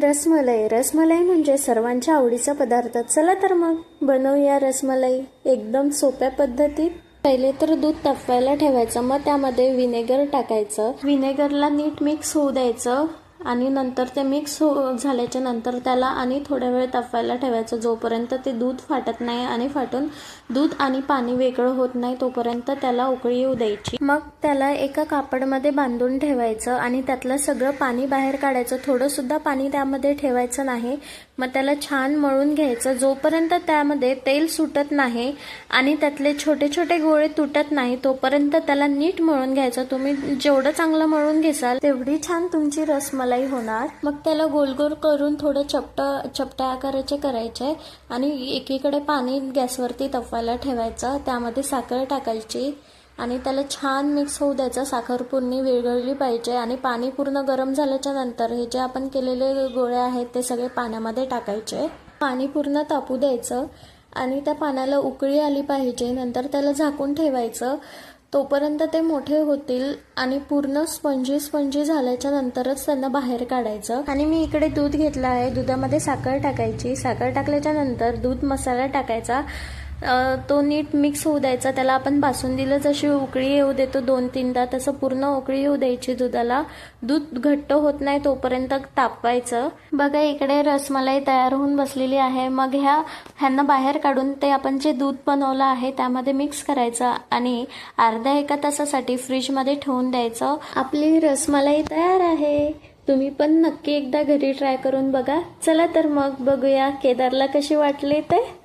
रसमलाई. रसमलाई म्हणजे सर्वांच्या आवडीचा पदार्थ. चला तर मग बनवूया रसमलाई. एकदम सोप्या पद्धतीत. पहिले तर दूध तापवायला ठेवायचं. मग त्यामध्ये विनेगर टाकायचं. विनेगरला नीट मिक्स होऊ द्यायचं. आणि नंतर ते मिक्स हो झाल्याच्यानंतर त्याला आणि थोड्या वेळ तापवायला ठेवायचं. जोपर्यंत ते दूध फाटत नाही आणि फाटून दूध आणि पाणी वेगळं होत नाही तोपर्यंत त्याला उकळी येऊ द्यायची. मग त्याला एका कापडमध्ये बांधून ठेवायचं आणि त्यातलं सगळं पाणी बाहेर काढायचं. थोडंसुद्धा पाणी त्यामध्ये ठेवायचं नाही. मग त्याला छान मळून घ्यायचं. जोपर्यंत त्यामध्ये तेल सुटत नाही आणि त्यातले छोटे छोटे गोळे तुटत नाही तोपर्यंत त्याला नीट मळून घ्यायचं. तुम्ही जेवढं चांगलं मळून घेसाल तेवढी छान तुमची रसमलाई होणार. मग त्याला गोल गोल करून थोडं चपट चपट्या आकाराचे करायचे आणि एकीकडे पाणी गॅसवरती तपवायला ठेवायचं. त्यामध्ये साखर टाकायची आणि त्याला छान मिक्स होऊ द्यायचं. साखर पूर्ण विरघळली पाहिजे आणि पाणी पूर्ण गरम झाल्याच्यानंतर हे जे आपण केलेले गोळे आहेत ते सगळे पाण्यामध्ये टाकायचे. पाणी पूर्ण तापू द्यायचं आणि त्या पाण्याला उकळी आली पाहिजे. नंतर त्याला झाकून ठेवायचं. तोपर्यंत ते मोठे होतील आणि पूर्ण स्पंजी स्पंजी झाल्याच्या नंतरच त्यांना बाहेर काढायचं. आणि मी इकडे दूध घेतलं आहे. दुधामध्ये साखर टाकायची. साखर टाकल्याच्या नंतर दूध मसाला टाकायचा. तो नीट मिक्स होऊ द्यायचा त्याला आपण बासुंदीला जशी उकळी येऊ देतो दोन तीनदा तसं पूर्ण उकळी येऊ द्यायची दुधाला. दूध घट्ट होत नाही तोपर्यंत तापवायचं. बघा इकडे रसमलाई तयार होऊन बसलेली आहे. मग ह्या ह्यांना बाहेर काढून ते आपण जे दूध बनवलं आहे त्यामध्ये मिक्स करायचं आणि अर्ध्या एका तासासाठी फ्रीजमध्ये ठेवून द्यायचं. आपली रसमलाई तयार आहे. तुम्ही पण नक्की एकदा घरी ट्राय करून बघा. चला तर मग बघूया केदारला कशी वाटली ते.